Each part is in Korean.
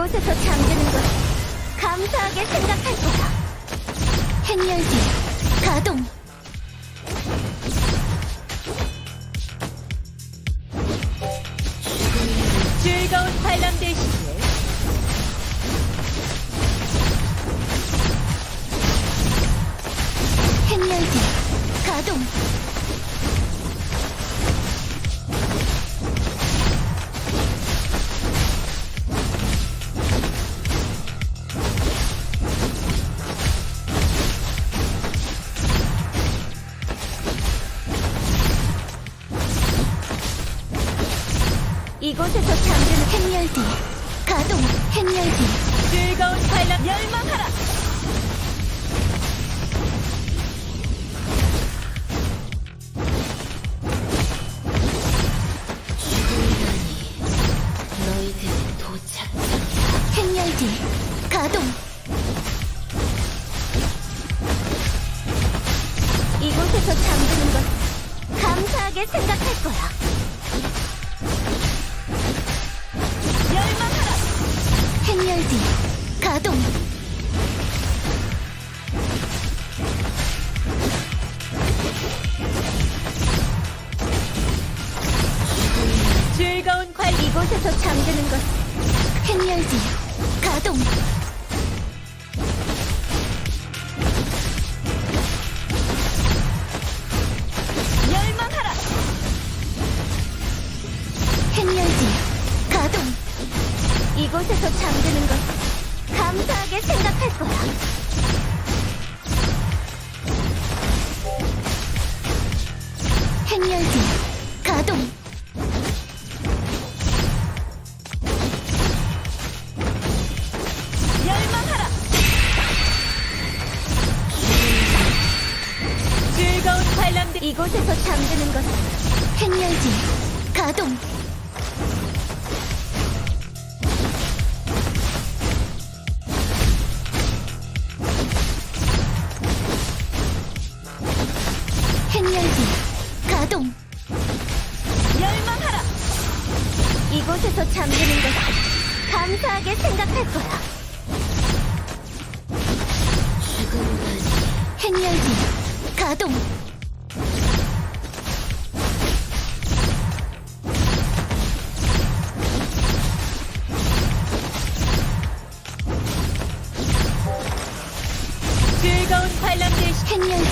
이곳에서 잠드는 것 감사하게 생각할 거야. 행렬기 가동. 이곳에서 잠드는 행렬기 가동. 행렬기 즐거운 관람 열망하라. 행렬기 가동. 즐거운 관 이곳에서 잠드 생각할 거야. 감사하게 생각할 거야. 행렬기 가동. 즐거운 관람 되시 행렬기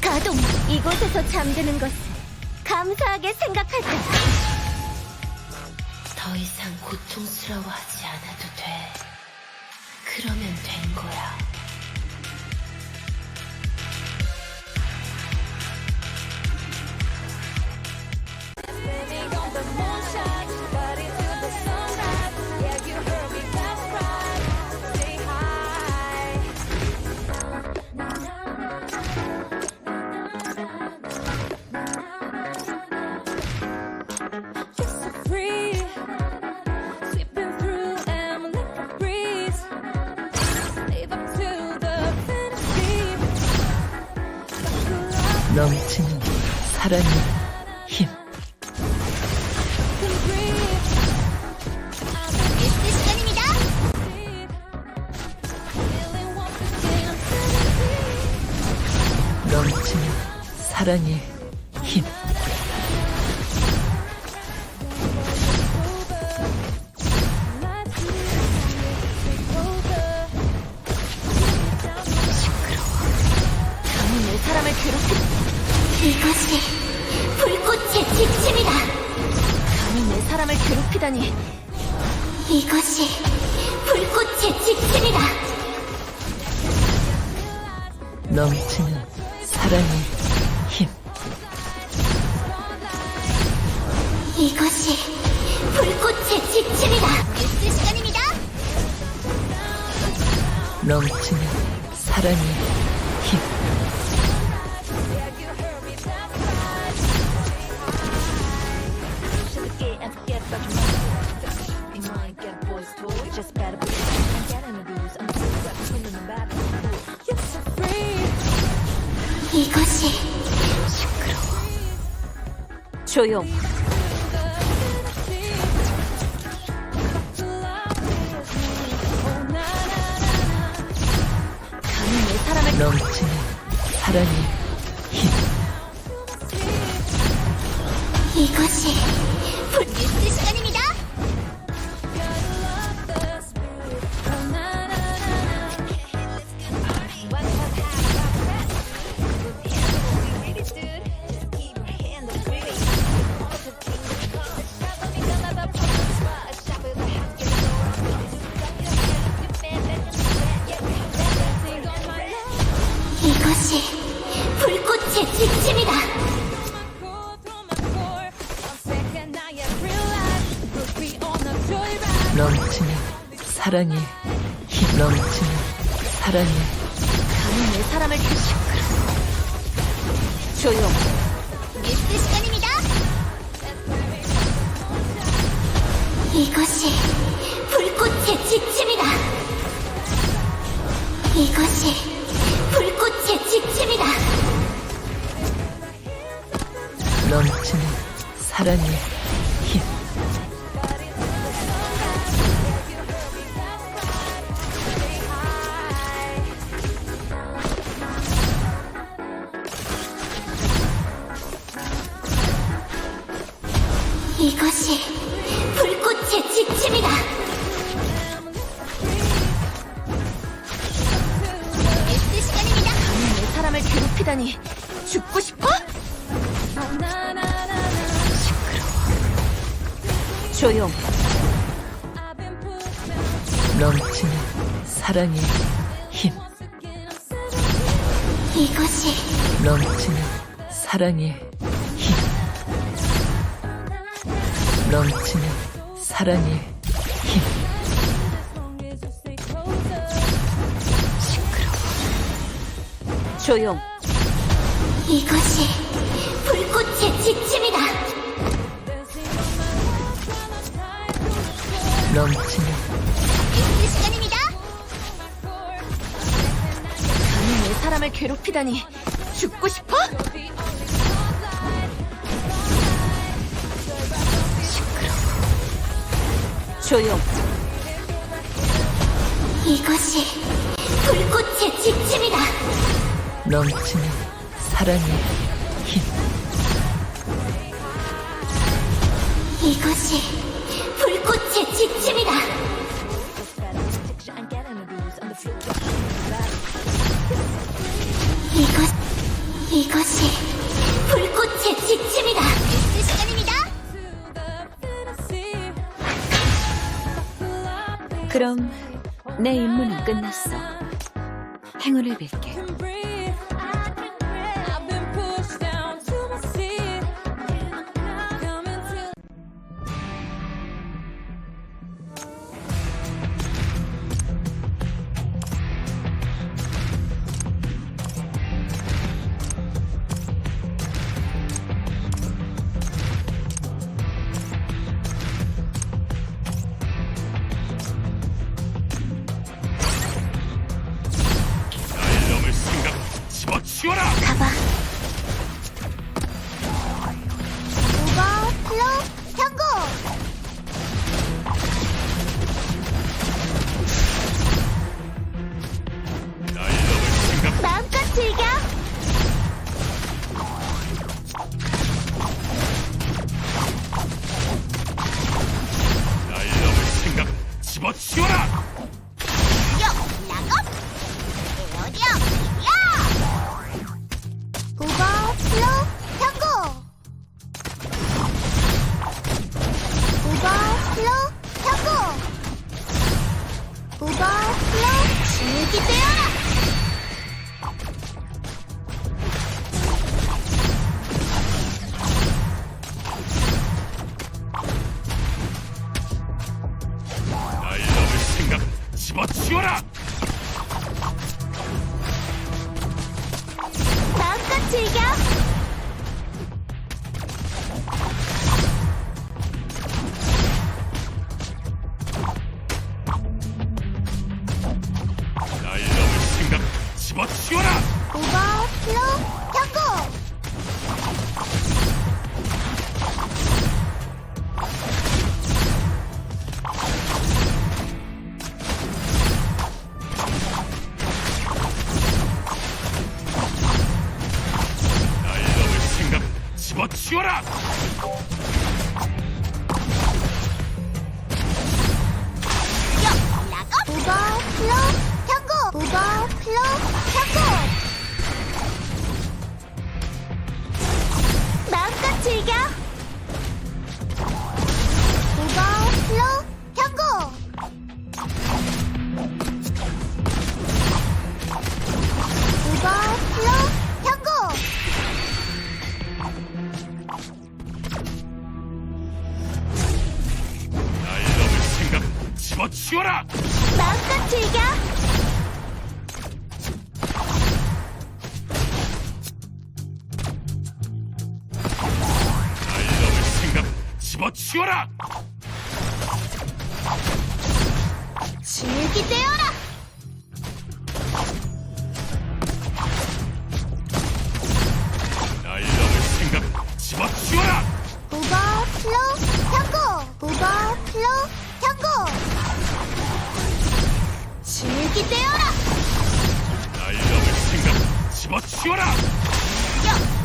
가동. 이곳에서 잠드는 것을 감사하게 생각할 거야. 더 이상 고통스러워하지 않아도 돼. 그러면 된 거야. The fantasy. 넘치는 사랑의 힘. 괴롭히다니 이것이 불꽃의 지침이다. 넘치는 사랑의 힘. 이것이 불꽃의 지침이다. 뉴스 시간입니다. 넘치는 사랑의 힘. 조용. 감히 내 사람을 넘치는 사랑의 힘. 이것이 불빛 시간입니다. 사랑의 힘 넘치는 사랑의 감히 내 사람을 다시 조용. 뉴스 시간입니다. 이것이 불꽃의 지침이다. 이것이 불꽃의 지침이다. 넘치는 사랑의 괴롭히다니 죽고 싶어? 조용. 넘치는 사랑의 힘 이것이 넘치는 사랑의 힘 넘치는 사랑의 힘 조용. 이것이 불꽃의 지침이다. 넘치는 뉴스 시간입니다. 감히 내 사람을 괴롭히다니 죽고 싶어? 조용. 이것이 불꽃의 지침이다. 넘치는 사랑의 힘 이것이 불꽃의 지침이다. 이것 이것이 불꽃의 지침이다. 뉴스 시간입니다. 그럼 내 임무는 끝났어. 행운을 빌게. 집어치워라! 마음껏 즐겨 날 넘을 생각 집어치워라! 즐기 되어 즐기 되어라 날 넘을 생각 집어치워라!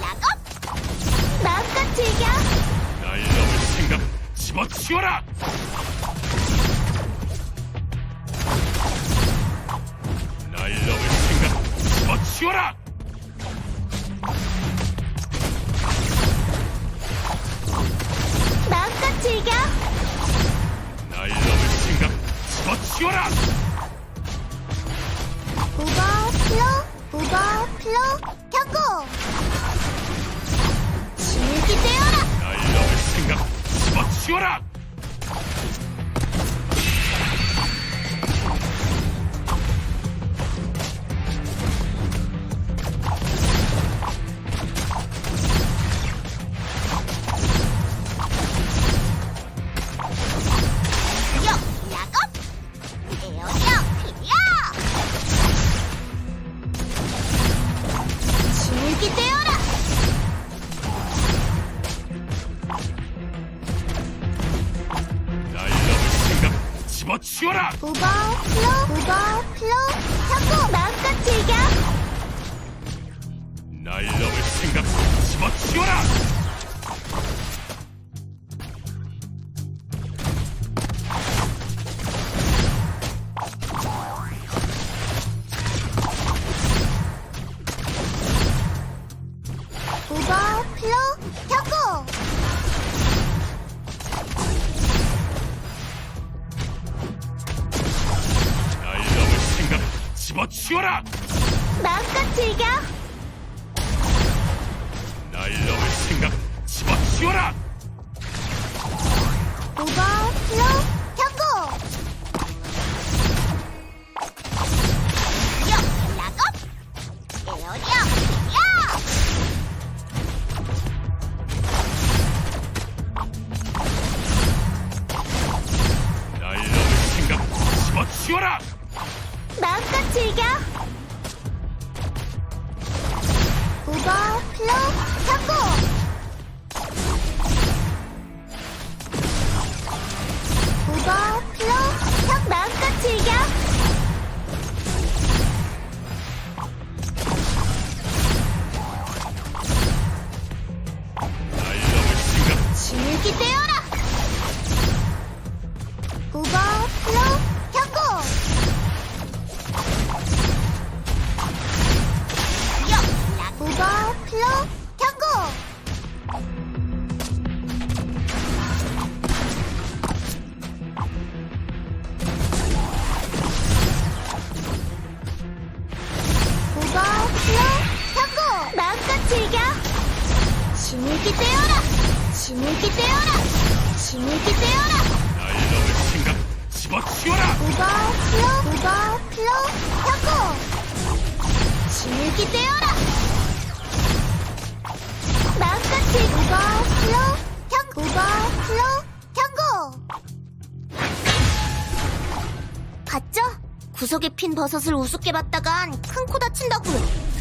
락업 마음껏 즐겨 날 넘을 생각 집어치워라! 날 넘을 생각 집어치워라! 마음껏 즐겨 날 넘을 생각 집어치워라! 플로 경고 즐기 되어라 날 넘을 생각 집어치워라! 즐기 되어라 날 넘을 생각 기 되어라 플로 플로 경고! 진흙이 되어라! 마음껏 즐 오버 플로 경고! 오버 플로 경고! 봤죠? 구석에 핀 버섯을 우습게 봤다간 큰 코 다친다고요.